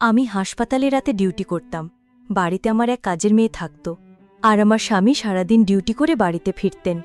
আমি হাসপাতালে রাতে ডিউটি করতাম। বাড়িতে আমার এক কাজের মেয়ে থাকত। আর আমার স্বামী সারাদিন ডিউটি করে বাড়িতে ফিরতেন।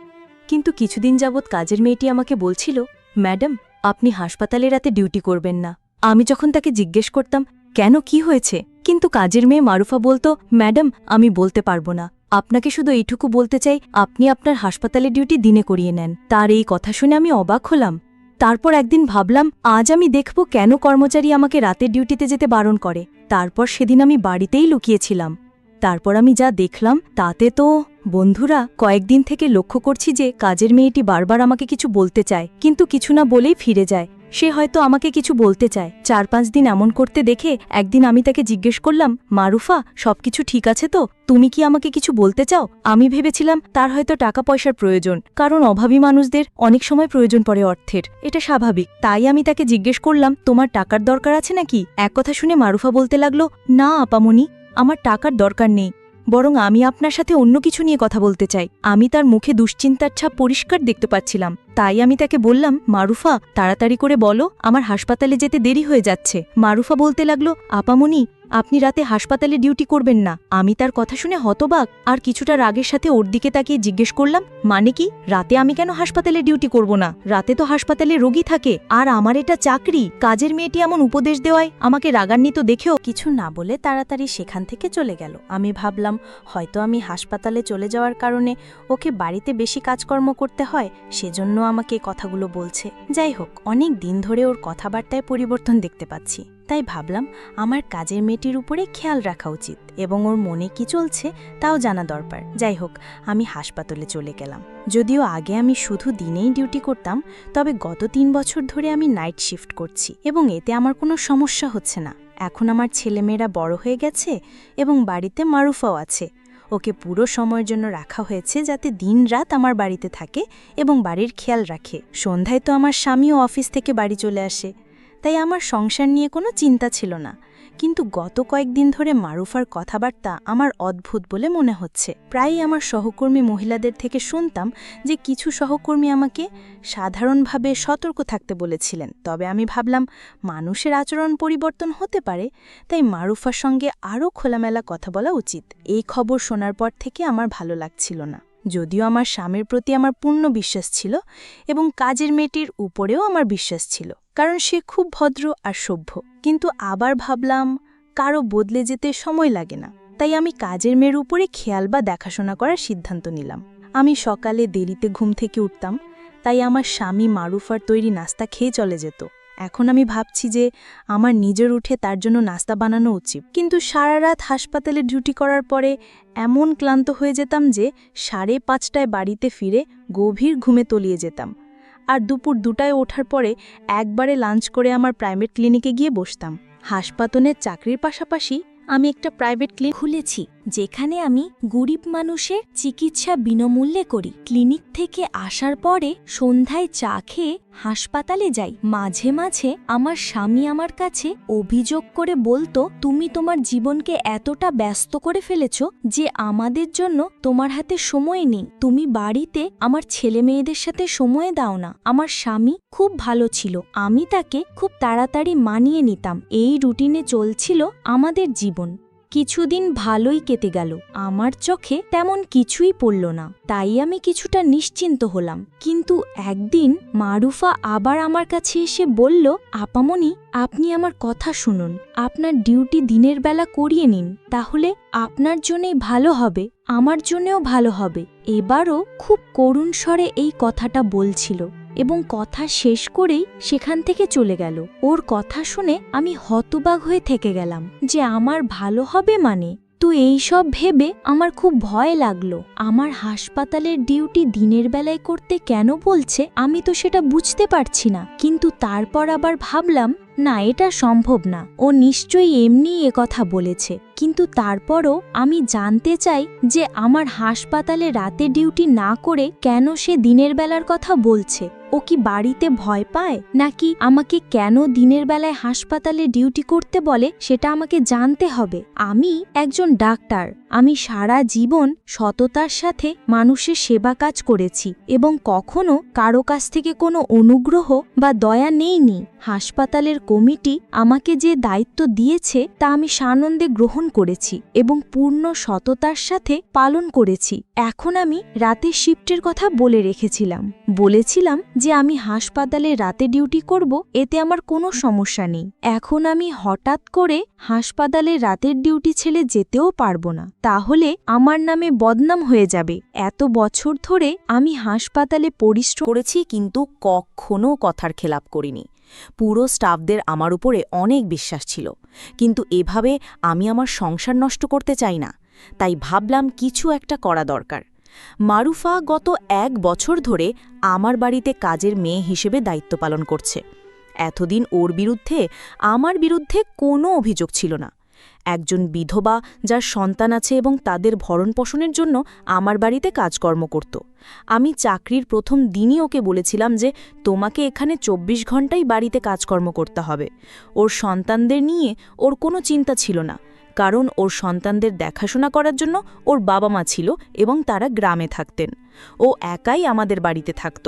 কিন্তু কিছুদিন যাবৎ কাজের মেয়েটি আমাকে বলছিল, ম্যাডাম, আপনি হাসপাতালে রাতে ডিউটি করবেন না। আমি যখন তাকে জিজ্ঞেস করতাম, কেন, কি হয়েছে? কিন্তু কাজের মেয়ে মারুফা বলতো, ম্যাডাম, আমি বলতে পারব না। আপনাকে শুধু এইটুকু বলতে চাই, আপনি আপনার হাসপাতালে ডিউটি দিনে করিয়ে নেন। তার এই কথা শুনে আমি অবাক হলাম। তারপর একদিন ভাবলাম, আজ আমি দেখব কেন কর্মচারী আমাকে রাতে ডিউটিতে যেতে বারণ করে। তারপর সেদিন আমি বাড়িতেই লুকিয়েছিলাম। তারপর আমি যা দেখলাম, তাতে তো, বন্ধুরা, কয়েকদিন থেকে লক্ষ্য করছি যে কাজের মেয়েটি বারবার আমাকে কিছু বলতে চায়, কিন্তু কিছু না বলেই ফিরে যায়। সে হয়তো আমাকে কিছু বলতে চায়। চার পাঁচ দিন এমন করতে দেখে একদিন আমি তাকে জিজ্ঞেস করলাম মারুফা সবকিছু ঠিক আছে তো? তুমি কি আমাকে কিছু বলতে চাও? আমি ভেবেছিলাম, তার হয়তো টাকা পয়সার প্রয়োজন, কারণ অভাবী মানুষদের অনেক সময় প্রয়োজন পড়ে অর্থের। এটা স্বাভাবিক। তাই আমি তাকে জিজ্ঞেস করলাম, তোমার টাকার দরকার আছে নাকি? এক কথা শুনে মারুফা বলতে লাগল, না, আপামনি। আমার টাকার দরকার নেই। বরং আমি আপনার সাথে অন্য কিছু নিয়ে কথা বলতে চাই। আমি তার মুখে দুশ্চিন্তার ছাপ পরিষ্কার দেখতে পাচ্ছিলাম। তাই আমি তাকে বললাম, মারুফা, তাড়াতাড়ি করে বলো, আমার হাসপাতালে যেতে দেরি হয়ে যাচ্ছে। মারুফা বলতে লাগল, আপামনি আপনি রাতে হাসপাতালে ডিউটি করবেন না। আমি তার কথা শুনে হতবাক। আর কিছুটা রাগের সাথে ওর দিকে তাকিয়ে জিজ্ঞেস করলাম মানে কি? রাতে আমি কেন হাসপাতালে ডিউটি করব না? রাতে তো হাসপাতালে রোগী থাকে। আর আমার এটা চাকরি। কাজের মেয়েটি এমন উপদেশ দেওয়ায় আমাকে রাগান্বিত দেখেও কিছু না বলে তাড়াতাড়ি সেখান থেকে চলে গেল। আমি ভাবলাম, হয়তো আমি হাসপাতালে চলে যাওয়ার কারণে ওকে বাড়িতে বেশি কাজকর্ম করতে হয়, সেজন্য আমাকে কথাগুলো বলছে। যাই হোক, অনেক দিন ধরে ওর কথাবার্তায় পরিবর্তন দেখতে পাচ্ছি। তাই ভাবলাম আমার কাজের মেয়েটির উপরে খেয়াল রাখা উচিত এবং ওর মনে কি চলছে তাও জানা দরকার। যাই হোক, আমি হাসপাতালে চলে গেলাম। যদিও আগে আমি শুধু দিনেই ডিউটি করতাম, তবে গত তিন বছর ধরে আমি নাইট শিফট করছি এবং এতে আমার কোনো সমস্যা হচ্ছে না। এখন আমার ছেলেমেয়েরা বড় হয়ে গেছে এবং বাড়িতে মারুফাও আছে। ওকে পুরো সময়ের জন্য রাখা হয়েছে যাতে দিন রাত আমার বাড়িতে থাকে এবং বাড়ির খেয়াল রাখে। সন্ধ্যায় তো আমার স্বামীও অফিস থেকে বাড়ি চলে আসে। তাই আমার সংসার নিয়ে কোনো চিন্তা ছিল না। কিন্তু গত কয়েকদিন ধরে মারুফার কথাবার্তা আমার অদ্ভুত বলে মনে হচ্ছে। প্রায়ই আমার সহকর্মী মহিলাদের থেকে শুনতাম যে কিছু সহকর্মী আমাকে সাধারণভাবে সতর্ক থাকতে বলেছিলেন। তবে আমি ভাবলাম, মানুষের আচরণ পরিবর্তন হতে পারে, তাই মারুফার সঙ্গে আরও খোলামেলা কথা বলা উচিত। এই খবর শোনার পর থেকে আমার ভালো লাগছিল না। যদিও আমার স্বামীর প্রতি আমার পূর্ণ বিশ্বাস ছিল এবং কাজের মেয়েটির উপরেও আমার বিশ্বাস ছিল। কারণ সে খুব ভদ্র আর সভ্য। কিন্তু আবার ভাবলাম কারও বদলে যেতে সময় লাগে না। তাই আমি কাজের মেয়ের উপরে খেয়াল বা দেখাশোনা করার সিদ্ধান্ত নিলাম। আমি সকালে দেরিতে ঘুম থেকে উঠতাম, তাই আমার স্বামী মারুফার তৈরি নাস্তা খেয়ে চলে যেত। এখন আমি ভাবছি যে, আমার নিজের উঠে তার জন্য নাস্তা বানানো উচিত। কিন্তু সারা রাত হাসপাতালে ডিউটি করার পরে এমন ক্লান্ত হয়ে যেতাম যে, সাড়ে পাঁচটায় বাড়িতে ফিরে গভীর ঘুমে তলিয়ে যেতাম। আর দুপুর দুটায় ওঠার পরে একবারে লাঞ্চ করে আমার প্রাইভেট ক্লিনিকে গিয়ে বসতাম। হাসপাতালের চাকরির পাশাপাশি আমি একটা প্রাইভেট ক্লিনিক খুলেছি। যেখানে আমি গরিব মানুষের চিকিৎসা বিনামূল্যে করি। ক্লিনিক থেকে আসার পরে সন্ধ্যায় চা খেয়ে হাসপাতালে যাই। মাঝে মাঝে আমার স্বামী আমার কাছে অভিযোগ করে বলতো, তুমি তোমার জীবনকে এতটা ব্যস্ত করে ফেলেছ যে আমাদের জন্য তোমার হাতে সময় নেই। তুমি বাড়িতে আমার ছেলে মেয়েদের সাথে সময় দাও না। আমার স্বামী খুব ভালো ছিল। আমি তাকে খুব তাড়াতাড়ি মানিয়ে নিতাম। এই রুটিনে চলছিল আমাদের জীবন। কিছুদিন ভালোই কেটে গেল। আমার চোখে তেমন কিছুই পড়ল না, তাই আমি কিছুটা নিশ্চিন্ত হলাম। কিন্তু একদিন মারুফা আবার আমার কাছে এসে বলল, আপামনি, আপনি আমার কথা শুনুন। আপনার ডিউটি দিনের বেলা করিয়ে নিন, তাহলে আপনার জন্যই ভালো হবে, আমার জন্যেও ভালো হবে। এবারও খুব করুণ স্বরে এই কথাটা বলছিল। এবং কথা শেষ করেই সেখান থেকে চলে গেল। ওর কথা শুনে আমি হতবাগ হয়ে থেকে গেলাম যে আমার ভালো হবে মানে। তো এইসব ভেবে আমার খুব ভয় লাগল। আমার হাসপাতালের ডিউটি দিনের বেলায় করতে কেন বলছে আমি তো সেটা বুঝতে পারছি না। কিন্তু তারপর আবার ভাবলাম, না, এটা সম্ভব না। ও নিশ্চয়ই এমনি কথা বলেছে। কিন্তু তারপরও আমি জানতে চাই যে আমার হাসপাতালে রাতে ডিউটি না করে কেন সে দিনের বেলার কথা বলছে। ও কি বাড়িতে ভয় পায়? নাকি আমাকে কেন দিনের বেলায় হাসপাতালে ডিউটি করতে বলে সেটা আমাকে জানতে হবে? আমি একজন ডাক্তার। আমি সারা জীবন সততার সাথে মানুষের সেবা কাজ করেছি এবং কখনো কারও কাছ থেকে কোনো অনুগ্রহ বা দয়া নেইনি। হাসপাতালের কমিটি আমাকে যে দায়িত্ব দিয়েছে তা আমি সানন্দে গ্রহণ করেছি এবং পূর্ণ সততার সাথে পালন করেছি। এখন আমি রাতে শিফটের কথা বলে রেখেছিলাম। বলেছিলাম যে আমি হাসপাতালে রাতে ডিউটি করব, এতে আমার কোনো সমস্যা নেই। এখন আমি হঠাৎ করে হাসপাতালে রাতের ডিউটি ছেড়ে যেতেও পারব না। তাহলে আমার নামে বদনাম হয়ে যাবে। এত বছর ধরে আমি হাসপাতালে পরিশ্রম করেছি কিন্তু কখনো কথার খেলাপ করিনি। পুরো স্টাফদের আমার উপরে অনেক বিশ্বাস ছিল। কিন্তু এভাবে আমি আমার সংসার নষ্ট করতে চাই না, তাই ভাবলাম কিছু একটা করা দরকার। মারুফা গত এক বছর ধরে আমার বাড়িতে কাজের মেয়ে হিসেবে দায়িত্ব পালন করছে। এতদিন ওর বিরুদ্ধে আমার বিরুদ্ধে কোনো অভিযোগ ছিল না। একজন বিধবা যার সন্তান আছে এবং তাদের ভরণপোষণের জন্য আমার বাড়িতে কাজকর্ম করত। আমি চাকরির প্রথম দিনই ওকে বলেছিলাম যে তোমাকে এখানে ২৪ ঘন্টাই বাড়িতে কাজকর্ম করতে হবে। ওর সন্তানদের নিয়ে ওর কোনো চিন্তা ছিল না, কারণ ওর সন্তানদের দেখাশোনা করার জন্য ওর বাবা মা ছিল এবং তারা গ্রামে থাকতেন। ও একাই আমাদের বাড়িতে থাকত।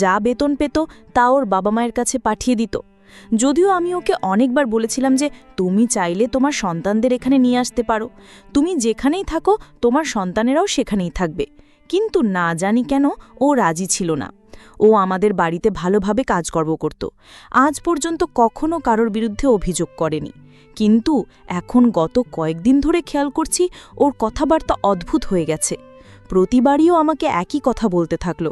যা বেতন পেত তা ওর বাবা মায়ের কাছে পাঠিয়ে দিত। যদিও আমি ওকে অনেকবার বলেছিলাম যে তুমি চাইলে তোমার সন্তানদের এখানে নিয়ে আসতে পারো। তুমি যেখানেই থাকো, তোমার সন্তানেরাও সেখানেই থাকবে। কিন্তু না জানি কেন ও রাজি ছিল না। ও আমাদের বাড়িতে ভালোভাবে কাজকর্ম করত। আজ পর্যন্ত কখনো কারোর বিরুদ্ধে অভিযোগ করেনি। কিন্তু এখন গত কয়েকদিন ধরে খেয়াল করছি ওর কথাবার্তা অদ্ভুত হয়ে গেছে। প্রতিবারইও আমাকে একই কথা বলতে থাকল।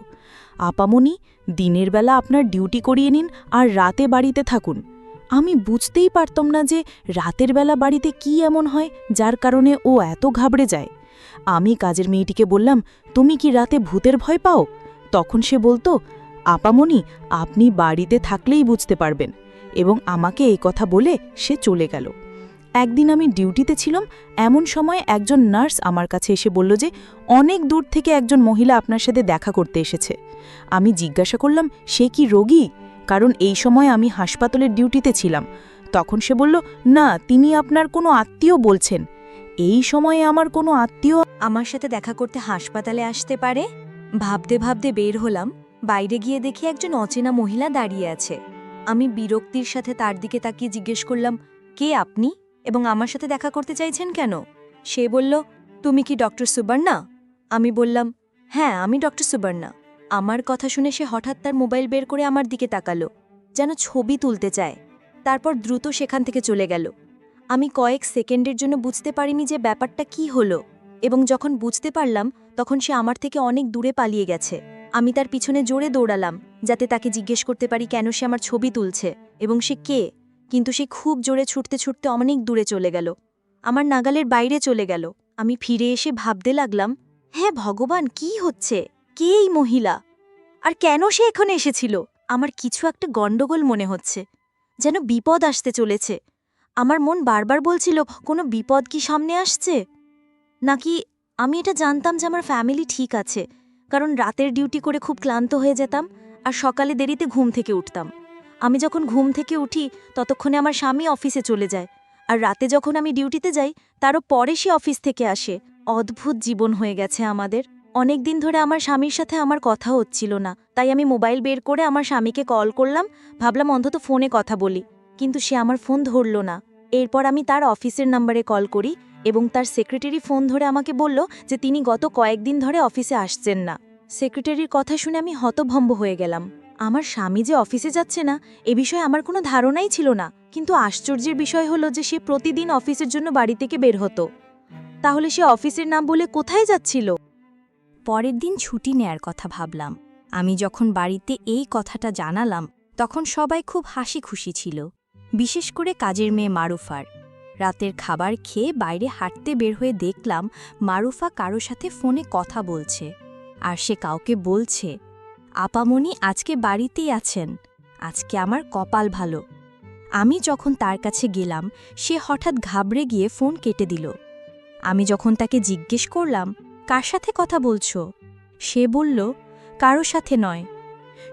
আপামনি দিনের বেলা আপনার ডিউটি করিয়ে নিন আর রাতে বাড়িতে থাকুন। আমি বুঝতেই পারতাম না যে রাতের বেলা বাড়িতে কি এমন হয়, যার কারণে ও এত ঘাবড়ে যায়। আমি কাজের মেয়েটিকে বললাম, তুমি কি রাতে ভূতের ভয় পাও? তখন সে বলতো, আপামনি, আপনি বাড়িতে থাকলেই বুঝতে পারবেন। এবং আমাকে এই কথা বলে সে চলে গেল। একদিন আমি ডিউটিতে ছিলাম, এমন সময় একজন নার্স আমার কাছে এসে বলল যে, অনেক দূর থেকে একজন মহিলা আপনার সাথে দেখা করতে এসেছে। আমি জিজ্ঞাসা করলাম, সে কি রোগী? কারণ এই সময় আমি হাসপাতালের ডিউটিতে ছিলাম। তখন সে বলল, না, তিনি আপনার কোনো আত্মীয় বলছেন। এই সময়ে আমার কোনো আত্মীয় আমার সাথে দেখা করতে হাসপাতালে আসতে পারে? ভাবতে ভাবতে বের হলাম, বাইরে গিয়ে দেখি একজন অচেনা মহিলা দাঁড়িয়ে আছে। আমি বিরক্তির সাথে তার দিকে তাকিয়ে জিজ্ঞেস করলাম, কে আপনি? এবং আমার সাথে দেখা করতে চাইছেন কেন? সে বলল, তুমি কি ডক্টর সুবর্ণা? আমি বললাম হ্যাঁ আমি ডক্টর সুবর্ণা। আমার কথা শুনে সে হঠাৎ তার মোবাইল বের করে আমার দিকে তাকালো, যেন ছবি তুলতে চায়। তারপর দ্রুত সেখান থেকে চলে গেল। আমি কয়েক সেকেন্ডের জন্য বুঝতে পারিনি যে ব্যাপারটা কি হলো এবং যখন বুঝতে পারলাম, তখন সে আমার থেকে অনেক দূরে পালিয়ে গেছে। আমি তার পিছনে জোরে দৌড়ালাম, যাতে তাকে জিজ্ঞেস করতে পারি কেন সে আমার ছবি তুলছে এবং সে কে? কিন্তু সে খুব জোরে ছুটতে ছুটতে অনেক দূরে চলে গেল। আমার নাগালের বাইরে চলে গেল। আমি ফিরে এসে ভাবতে লাগলাম হ্যাঁ ভগবান, কি হচ্ছে? কে এই মহিলা? আর কেন সে এখানে এসেছিল? আমার কিছু একটা গণ্ডগোল মনে হচ্ছে। যেন বিপদ আসতে চলেছে। আমার মন বারবার বলছিল, কোনো বিপদ কি সামনে আসছে? নাকি আমি এটা জানতাম যে আমার ফ্যামিলি ঠিক আছে, কারণ রাতের ডিউটি করে খুব ক্লান্ত হয়ে যেতাম আর সকালে দেরিতে ঘুম থেকে উঠতাম। আমি যখন ঘুম থেকে উঠি, ততক্ষণে আমার স্বামী অফিসে চলে যায়। আর রাতে যখন আমি ডিউটিতে যাই, তারও পরে সে অফিস থেকে আসে। অদ্ভুত জীবন হয়ে গেছে আমাদের। অনেক দিন ধরে আমার স্বামীর সাথে আমার কথা হচ্ছিল না। তাই আমি মোবাইল বের করে আমার স্বামীকে কল করলাম, ভাবলাম অন্তত ফোনে কথা বলি। কিন্তু সে আমার ফোন ধরল না। এরপর আমি তার অফিসের নাম্বারে কল করি এবং তার সেক্রেটারি ফোন ধরে আমাকে বলল যে তিনি গত কয়েকদিন ধরে অফিসে আসছেন না। সেক্রেটারির কথা শুনে আমি হতভম্ব হয়ে গেলাম। আমার স্বামী যে অফিসে যাচ্ছে না, এ বিষয়ে আমার কোনো ধারণাই ছিল না। কিন্তু আশ্চর্যের বিষয় হলো যে সে প্রতিদিন অফিসের জন্য বাড়ি থেকে বের হতো। তাহলে সে অফিসের নাম বলে কোথায় যাচ্ছিল? পরের দিন ছুটি নেয়ার কথা ভাবলাম। আমি যখন বাড়িতে এই কথাটা জানালাম, তখন সবাই খুব হাসি খুশি ছিল। বিশেষ করে কাজের মেয়ে মারুফার। রাতের খাবার খেয়ে বাইরে হাঁটতে বের হয়ে দেখলাম মারুফা কারও সাথে ফোনে কথা বলছে। আর সে কাউকে বলছে আপামনি আজকে বাড়িতেই আছেন। আজকে আমার কপাল ভালো। আমি যখন তার কাছে গেলাম, সে হঠাৎ ঘাবড়ে গিয়ে ফোন কেটে দিল। আমি যখন তাকে জিজ্ঞেস করলাম, কার সাথে কথা বলছো? সে বলল, কারও সাথে নয়।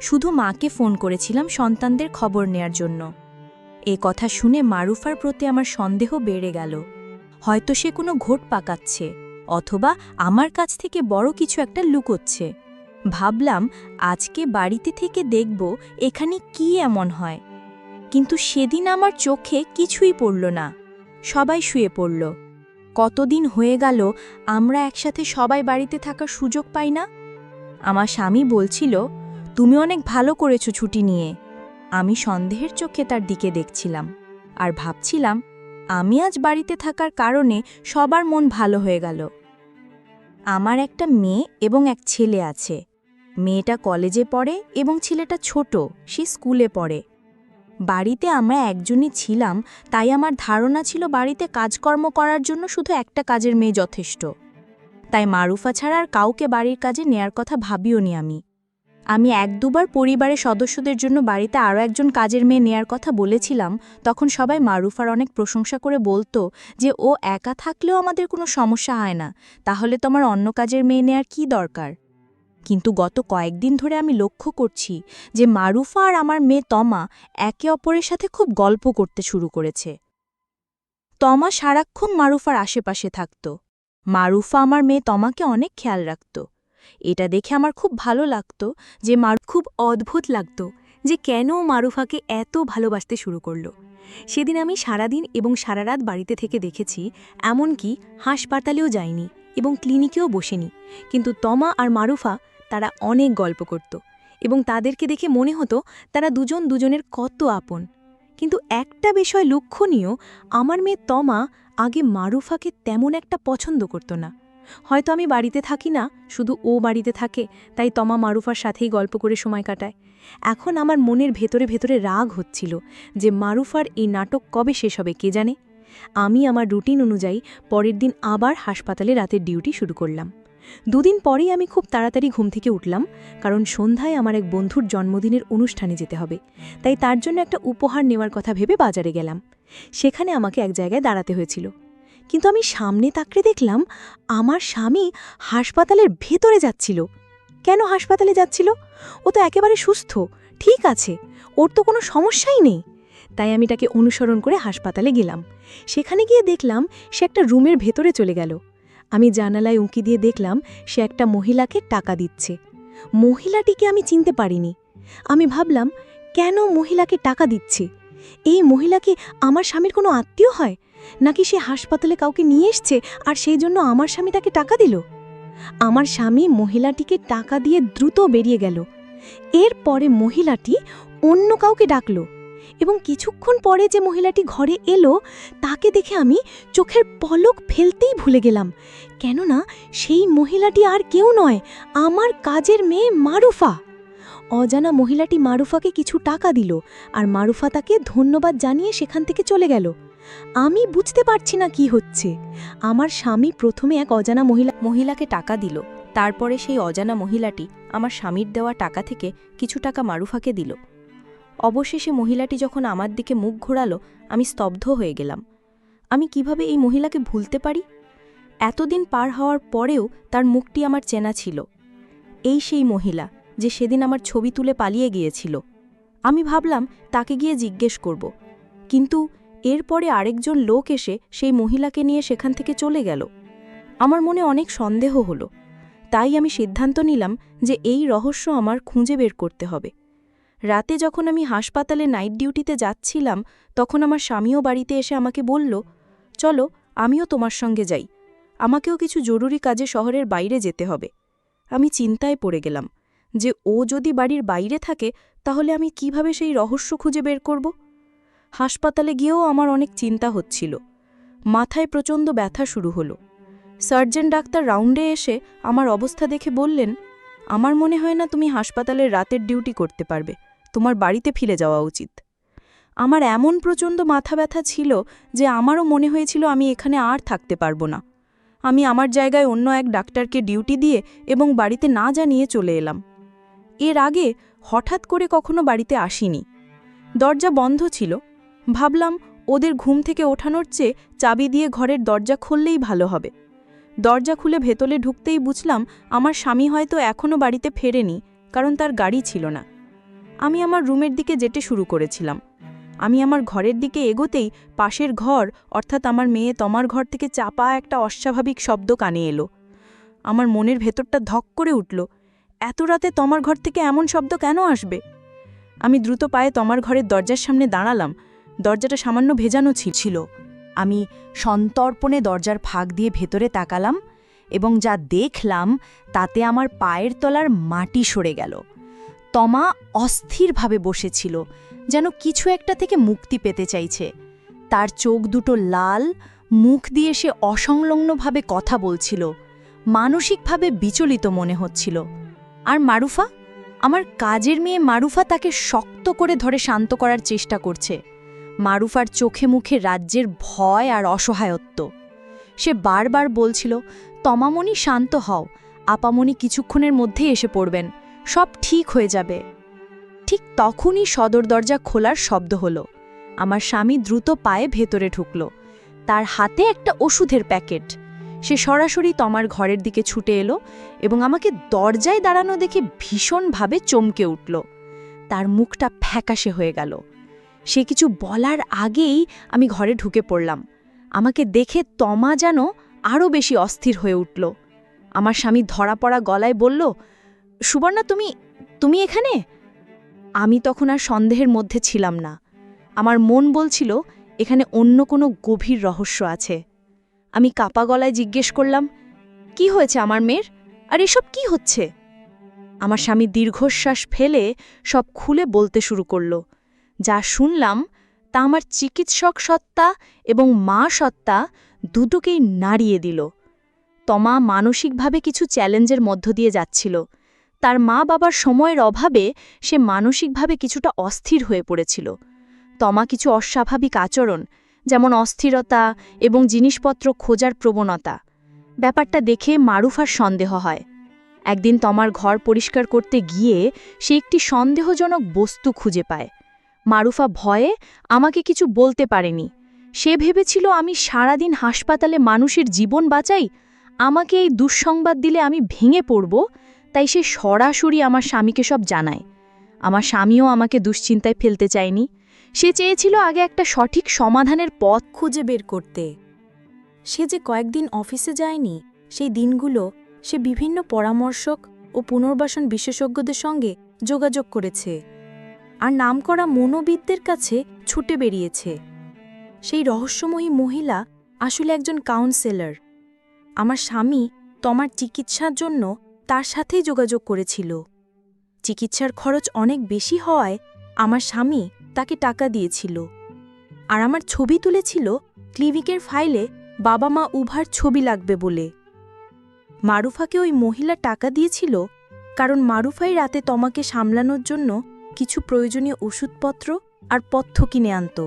শুধু মাকে ফোন করেছিলাম সন্তানদের খবর নেয়ার জন্য। এ কথা শুনে মারুফার প্রতি আমার সন্দেহ বেড়ে গেল। হয়তো সে কোনো ঘোট পাকাচ্ছে, অথবা আমার কাছ থেকে বড় কিছু একটা লুকোচ্ছে। ভাবলাম আজকে বাড়িতে থেকে দেখব এখানে কি এমন হয়। কিন্তু সেদিন আমার চোখে কিছুই পড়ল না। সবাই শুয়ে পড়ল। কতদিন হয়ে গেল আমরা একসাথে সবাই বাড়িতে থাকার সুযোগ পাই না? আমার স্বামী বলছিল, তুমি অনেক ভালো করেছ ছুটি নিয়ে। আমি সন্দেহের চোখে তার দিকে দেখছিলাম আর ভাবছিলাম, আমি আজ বাড়িতে থাকার কারণে সবার মন ভালো হয়ে গেল। আমার একটা মেয়ে এবং এক ছেলে আছে। মেয়েটা কলেজে পড়ে এবং ছেলেটা ছোট, সে স্কুলে পড়ে। বাড়িতে আমরা একজনই ছিলাম, তাই আমার ধারণা ছিল বাড়িতে কাজকর্ম করার জন্য শুধু একটা কাজের মেয়ে যথেষ্ট। তাই মারুফা ছাড়া আর কাউকে বাড়ির কাজে নেয়ার কথা ভাবিও নি আমি। আমি এক দুবার পরিবারের সদস্যদের জন্য বাড়িতে আরও একজন কাজের মেয়ে নেয়ার কথা বলেছিলাম, তখন সবাই মারুফার অনেক প্রশংসা করে বলতো যে ও একা থাকলেও আমাদের কোনো সমস্যা হয় না, তাহলে তোমার অন্য কাজের মেয়ে নেয়ার কি দরকার? কিন্তু গত কয়েকদিন ধরে আমি লক্ষ্য করছি যে মারুফা আর আমার মেয়ে তমা একে অপরের সাথে খুব গল্প করতে শুরু করেছে। তমা সারাক্ষণ মারুফার আশেপাশে থাকত। মারুফা আমার মেয়ে তমাকে অনেক খেয়াল রাখত। এটা দেখে আমার খুব ভালো লাগত যে মার খুব অদ্ভুত লাগত যে কেন মারুফাকে এত ভালোবাসতে শুরু করল। সেদিন আমি সারাদিন এবং সারা রাত বাড়িতে থেকে দেখেছি, এমনকি হাসপাতালেও যাইনি এবং ক্লিনিকেও বসেনি। কিন্তু তমা আর মারুফা তারা অনেক গল্প করত এবং তাদেরকে দেখে মনে হতো তারা দুজন দুজনের কত আপন। কিন্তু একটা বিষয় লক্ষণীয়, আমার মেয়ে তমা আগে মারুফাকে তেমন একটা পছন্দ করত না। হয়তো আমি বাড়িতে থাকি না, শুধু ও বাড়িতে থাকে, তাই তমা মারুফার সাথেই গল্প করে সময় কাটায়। এখন আমার মনের ভেতরে ভেতরে রাগ হচ্ছিল যে মারুফার এই নাটক কবে শেষ হবে কে জানে? আমি আমার রুটিন অনুযায়ী পরের দিন আবার হাসপাতালে রাতের ডিউটি শুরু করলাম। দুদিন পরেই আমি খুব তাড়াতাড়ি ঘুম থেকে উঠলাম, কারণ সন্ধ্যায় আমার এক বন্ধুর জন্মদিনের অনুষ্ঠানে যেতে হবে, তাই তার জন্য একটা উপহার নেওয়ার কথা ভেবে বাজারে গেলাম। সেখানে আমাকে এক জায়গায় দাঁড়াতে হয়েছিল। কিন্তু আমি সামনে তাকড়ে দেখলাম আমার স্বামী হাসপাতালের ভেতরে যাচ্ছিল। কেন হাসপাতালে যাচ্ছিল? ও তো একেবারে সুস্থ, ঠিক আছে, ওর তো কোনো সমস্যাই নেই। তাই আমি তাকে অনুসরণ করে হাসপাতালে গেলাম। সেখানে গিয়ে দেখলাম সে একটা রুমের ভেতরে চলে গেল। আমি জানালায় উঁকি দিয়ে দেখলাম সে একটা মহিলাকে টাকা দিচ্ছে। মহিলাটিকে আমি চিনতে পারিনি। আমি ভাবলাম, কেন মহিলাকে টাকা দিচ্ছে? এই মহিলা কি আমার স্বামীর কোনো আত্মীয় হয়? নাকি সে হাসপাতালে কাউকে নিয়ে এসছে আর সেই জন্য আমার স্বামী তাকে টাকা দিল? আমার স্বামী মহিলাটিকে টাকা দিয়ে দ্রুত বেরিয়ে গেল। এরপরে মহিলাটি অন্য কাউকে ডাকল এবং কিছুক্ষণ পরে যে মহিলাটি ঘরে এলো, তাকে দেখে আমি চোখের পলক ফেলতেই ভুলে গেলাম। কেননা সেই মহিলাটি আর কেউ নয়, আমার কাজের মেয়ে মারুফা। অজানা মহিলাটি মারুফাকে কিছু টাকা দিল আর মারুফা তাকে ধন্যবাদ জানিয়ে সেখান থেকে চলে গেল। আমি বুঝতে পারছি না কি হচ্ছে। আমার স্বামী প্রথমে এক অজানা মহিলা মহিলাকে টাকা দিল। তারপরে সেই অজানা মহিলাটি আমার স্বামীর দেওয়া টাকা থেকে কিছু টাকা মারুফাকে দিল। অবশেষে মহিলাটি যখন আমার দিকে মুখ ঘোরালো, আমি স্তব্ধ হয়ে গেলাম। আমি কীভাবে এই মহিলাকে ভুলতে পারি? এতদিন পার হওয়ার পরেও তার মুখটি আমার চেনা ছিল। এই সেই মহিলা যে সেদিন আমার ছবি তুলে পালিয়ে গিয়েছিল। আমি ভাবলাম, তাকে গিয়ে জিজ্ঞেস করব। কিন্তু এরপরে আরেকজন লোক এসে সেই মহিলাকে নিয়ে সেখান থেকে চলে গেল। আমার মনে অনেক সন্দেহ হলো। তাই আমি সিদ্ধান্ত নিলাম যে এই রহস্য আমার খুঁজে বের করতে হবে। রাতে যখন আমি হাসপাতালে নাইট ডিউটিতে যাচ্ছিলাম, তখন আমার স্বামীও বাড়িতে এসে আমাকে বলল, চলো, আমিও তোমার সঙ্গে যাই। আমাকেও কিছু জরুরি কাজে শহরের বাইরে যেতে হবে। আমি চিন্তায় পড়ে গেলাম যে ও যদি বাড়ির বাইরে থাকে, তাহলে আমি কীভাবে সেই রহস্য খুঁজে বের করব? হাসপাতালে গিয়েও আমার অনেক চিন্তা হচ্ছিল। মাথায় প্রচণ্ড ব্যথা শুরু হলো। সার্জন ডাক্তার রাউন্ডে এসে আমার অবস্থা দেখে বললেন, আমার মনে হয় না তুমি হাসপাতালের রাতের ডিউটি করতে পারবে। তোমার বাড়িতে ফিরে যাওয়া উচিত। আমার এমন প্রচণ্ড মাথা ব্যথা ছিল যে আমারও মনে হয়েছিল আমি এখানে আর থাকতে পারব না। আমি আমার জায়গায় অন্য এক ডাক্তারকে ডিউটি দিয়ে এবং বাড়িতে না জানিয়ে চলে এলাম। এর আগে হঠাৎ করে কখনো বাড়িতে আসিনি। দরজা বন্ধ ছিল ভাবলাম ওদের ঘুম থেকে ওঠানোর চেয়ে চাবি দিয়ে ঘরের দরজা খুললেই ভালো হবে। দরজা খুলে ভেতলে ঢুকতেই বুঝলাম আমার স্বামী হয়তো এখনও বাড়িতে ফেরেনি, কারণ তার গাড়ি ছিল না। আমি আমার রুমের দিকে যেতে শুরু করেছিলাম। আমি আমার ঘরের দিকে এগোতেই পাশের ঘর, অর্থাৎ আমার মেয়ে তমার ঘর থেকে চাপা একটা অস্বাভাবিক শব্দ কানে এলো। আমার মনের ভেতরটা ধক করে উঠল, এত রাতে তমার ঘর থেকে এমন শব্দ কেন আসবে? আমি দ্রুত পায়ে তমার ঘরের দরজার সামনে দাঁড়ালাম দরজাটা সামান্য ভেজানো ছিল। আমি সন্তর্পণে দরজার ফাঁক দিয়ে ভেতরে তাকালাম এবং যা দেখলাম তাতে আমার পায়ের তলার মাটি সরে গেল। তমা অস্থিরভাবে বসেছিল, যেন কিছু একটা থেকে মুক্তি পেতে চাইছে। তার চোখ দুটো লাল, মুখ দিয়ে সে অসংলগ্নভাবে কথা বলছিল, মানসিকভাবে বিচলিত মনে হচ্ছিল। আর মারুফা? আমার কাজের মেয়ে মারুফা তাকে শক্ত করে ধরে শান্ত করার চেষ্টা করছে। মারুফার চোখে মুখে রাজ্যের ভয় আর অসহায়ত্ব। সে বারবার বলছিল, তমামণি, শান্ত হও। আপামণি কিছুক্ষণের মধ্যেই এসে পড়বেন। সব ঠিক হয়ে যাবে। ঠিক তখনই সদর দরজা খোলার শব্দ হলো। আমার স্বামী দ্রুত পায়ে ভেতরে ঢুকল। তার হাতে একটা ওষুধের প্যাকেট। সে সরাসরি তমার ঘরের দিকে ছুটে এলো এবং আমাকে দরজায় দাঁড়ানো দেখে ভীষণভাবে চমকে উঠল। তার মুখটা ফ্যাকাশে হয়ে গেল। সে কিছু বলার আগেই আমি ঘরে ঢুকে পড়লাম। আমাকে দেখে তমা যেন আরও বেশি অস্থির হয়ে উঠল। আমার স্বামী ধরা পড়া গলায় বলল, সুবর্ণা, তুমি তুমি এখানে? আমি তখন আর সন্দেহের মধ্যে ছিলাম না। আমার মন বলছিল, এখানে অন্য কোনো গভীর রহস্য আছে। আমি কাপা গলায় জিজ্ঞেস করলাম, কি হয়েছে আমার মেয়ের? আর এসব কি হচ্ছে? আমার স্বামী দীর্ঘশ্বাস ফেলে সব খুলে বলতে শুরু করল যা শুনলাম তা আমার চিকিৎসক সত্তা এবং মা সত্তা দুটোকেই নাড়িয়ে দিল। তমা মানসিকভাবে কিছু চ্যালেঞ্জের মধ্য দিয়ে যাচ্ছিল। তার মা বাবার সময়ের অভাবে সে মানসিকভাবে কিছুটা অস্থির হয়ে পড়েছিল। তমা কিছু অস্বাভাবিক আচরণ, যেমন অস্থিরতা এবং জিনিসপত্র খোঁজার প্রবণতা, ব্যাপারটা দেখে মারুফার সন্দেহ হয়। একদিন তমার ঘর পরিষ্কার করতে গিয়ে সে একটি সন্দেহজনক বস্তু খুঁজে পায়। মারুফা ভয়ে আমাকে কিছু বলতে পারেনি। সে ভেবেছিল আমি সারাদিন হাসপাতালে মানুষের জীবন বাঁচাই, আমাকে এই দুঃসংবাদ দিলে আমি ভেঙে পড়ব, তাই সে সরাসরি আমার স্বামীকে সব জানায়। আমার স্বামীও আমাকে দুশ্চিন্তায় ফেলতে চায়নি। সে চেয়েছিল আগে একটা সঠিক সমাধানের পথ খুঁজে বের করতে। সে যে কয়েকদিন অফিসে যায়নি, সেই দিনগুলো সে বিভিন্ন পরামর্শক ও পুনর্বাসন বিশেষজ্ঞদের সঙ্গে যোগাযোগ করেছে। আর নামকরা মনোবিদদের কাছে ছুটে বেরিয়েছে। সেই রহস্যময়ী মহিলা আসলে একজন কাউন্সেলর আমার স্বামী তোমার চিকিৎসার জন্য তার সাথেই যোগাযোগ করেছিল। চিকিৎসার খরচ অনেক বেশি হওয়ায় আমার স্বামী তাকে টাকা দিয়েছিল। আর আমার ছবি তুলেছিল ক্লিনিকের ফাইলে বাবা মা উভার ছবি লাগবে বলে। মারুফাকে ওই মহিলা টাকা দিয়েছিল কারণ মারুফাই রাতে তোমাকে সামলানোর জন্য কিছু প্রয়োজনীয় ওষুধপত্র আর পথ্য কিনে আনত।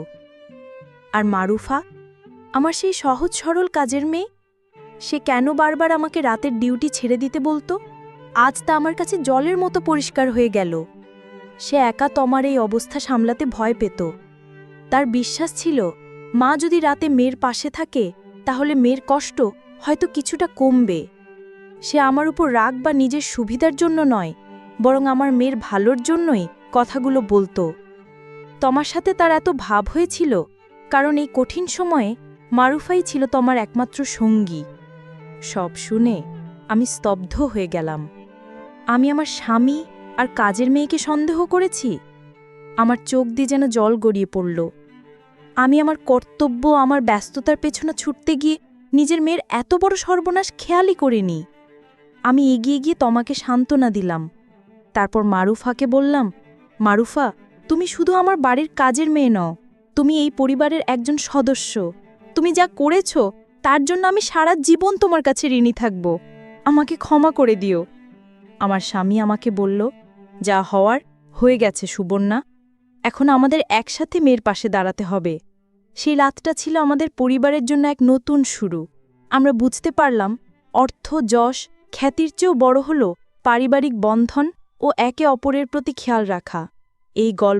আর মারুফা, আমার সেই সহজ সরল কাজের মেয়ে, সে কেন বারবার আমাকে রাতের ডিউটি ছেড়ে দিতে বলতো? আজ তা আমার কাছে জলের মতো পরিষ্কার হয়ে গেল। সে একা তমার এই অবস্থা সামলাতে ভয় পেত। তার বিশ্বাস ছিল, মা যদি রাতে মেয়ের পাশে থাকে, তাহলে মেয়ের কষ্ট হয়তো কিছুটা কমবে। সে আমার উপর রাগ বা নিজের সুবিধার জন্য নয়, বরং আমার মেয়ের ভালোর জন্যই কথাগুলো বলতো। তোমার সাথে তার এত ভাব হয়েছিল, কারণ এই কঠিন সময়ে মারুফাই ছিল তোমার একমাত্র সঙ্গী। সব শুনে আমি স্তব্ধ হয়ে গেলাম। আমি আমার স্বামী আর কাজের মেয়েকে সন্দেহ করেছি? আমার চোখ দিয়ে যেন জল গড়িয়ে পড়ল। আমি আমার কর্তব্য, আমার ব্যস্ততার পেছনে ছুটতে গিয়ে নিজের মেয়ের এত বড় সর্বনাশ খেয়ালই করিনি। আমি এগিয়ে গিয়ে তোমাকে সান্ত্বনা দিলাম। তারপর মারুফাকে বললাম মারুফা, তুমি শুধু আমার বাড়ির কাজের মেয়ে নও, তুমি এই পরিবারের একজন সদস্য। তুমি যা করেছ, তার জন্য আমি সারা জীবন তোমার কাছে ঋণী থাকব। আমাকে ক্ষমা করে দিও। আমার স্বামী আমাকে বলল, যা হওয়ার হয়ে গেছে, সুবর্ণা। এখন আমাদের একসাথে মেয়ের পাশে দাঁড়াতে হবে। সেই রাতটা ছিল আমাদের পরিবারের জন্য এক নতুন শুরু। আমরা বুঝতে পারলাম, অর্থ, যশ, খ্যাতির চেয়েও বড় হল পারিবারিক বন্ধন ও একে অপরের প্রতি খেয়াল রাখা। এই গল্প